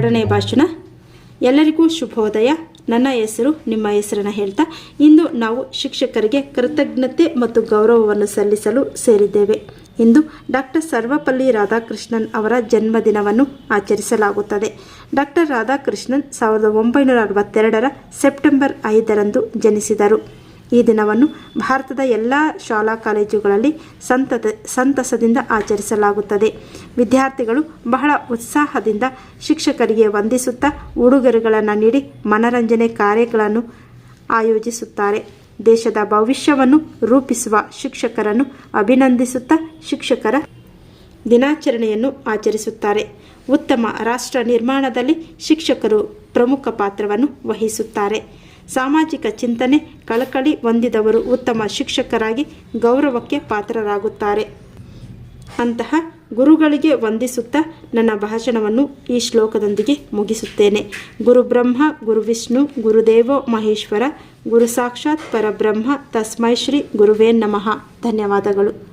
ಎರಡನೇ ಭಾಷಣ. ಎಲ್ಲರಿಗೂ ಶುಭೋದಯ. ನನ್ನ ಹೆಸರು, ನಿಮ್ಮ ಹೆಸರನ್ನು ಹೇಳ್ತಾ ಇಂದು ನಾವು ಶಿಕ್ಷಕರಿಗೆ ಕೃತಜ್ಞತೆ ಮತ್ತು ಗೌರವವನ್ನು ಸಲ್ಲಿಸಲು ಸೇರಿದ್ದೇವೆ. ಇಂದು ಡಾಕ್ಟರ್ ಸರ್ವಪಲ್ಲಿ ರಾಧಾಕೃಷ್ಣನ್ ಅವರ ಜನ್ಮದಿನವನ್ನು ಆಚರಿಸಲಾಗುತ್ತದೆ. ಡಾಕ್ಟರ್ ರಾಧಾಕೃಷ್ಣನ್ ಸಾವಿರದ ಒಂಬೈನೂರ ಅರವತ್ತೆರಡರ ಸೆಪ್ಟೆಂಬರ್ ಐದರಂದು ಜನಿಸಿದರು. ಈ ದಿನವನ್ನು ಭಾರತದ ಎಲ್ಲ ಶಾಲಾ ಕಾಲೇಜುಗಳಲ್ಲಿ ಸಂತತ, ಸಂತಸದಿಂದ ಆಚರಿಸಲಾಗುತ್ತದೆ. ವಿದ್ಯಾರ್ಥಿಗಳು ಬಹಳ ಉತ್ಸಾಹದಿಂದ ಶಿಕ್ಷಕರಿಗೆ ವಂದಿಸುತ್ತಾ ಉಡುಗೊರೆಗಳನ್ನು ನೀಡಿ ಮನರಂಜನೆ ಕಾರ್ಯಗಳನ್ನು ಆಯೋಜಿಸುತ್ತಾರೆ. ದೇಶದ ಭವಿಷ್ಯವನ್ನು ರೂಪಿಸುವ ಶಿಕ್ಷಕರನ್ನು ಅಭಿನಂದಿಸುತ್ತಾ ಶಿಕ್ಷಕರ ದಿನಾಚರಣೆಯನ್ನು ಆಚರಿಸುತ್ತಾರೆ. ಉತ್ತಮ ರಾಷ್ಟ್ರ ನಿರ್ಮಾಣದಲ್ಲಿ ಶಿಕ್ಷಕರು ಪ್ರಮುಖ ಪಾತ್ರವನ್ನು ವಹಿಸುತ್ತಾರೆ. ಸಾಮಾಜಿಕ ಚಿಂತನೆ ಕಳಕಳಿ ಹೊಂದಿದವರು ಉತ್ತಮ ಶಿಕ್ಷಕರಾಗಿ ಗೌರವಕ್ಕೆ ಪಾತ್ರರಾಗುತ್ತಾರೆ. ಅಂತಹ ಗುರುಗಳಿಗೆ ವಂದಿಸುತ್ತಾ ನನ್ನ ಭಾಷಣವನ್ನು ಈ ಶ್ಲೋಕದೊಂದಿಗೆ ಮುಗಿಸುತ್ತೇನೆ. ಗುರುಬ್ರಹ್ಮ ಗುರುವಿಷ್ಣು ಗುರು ವಿಷ್ಣು ಗುರುದೇವೋ ಮಹೇಶ್ವರ, ಗುರು ಸಾಕ್ಷಾತ್ ಪರಬ್ರಹ್ಮ, ತಸ್ಮೈ ಶ್ರೀ ಗುರುವೇ ನಮಃ. ಧನ್ಯವಾದಗಳು.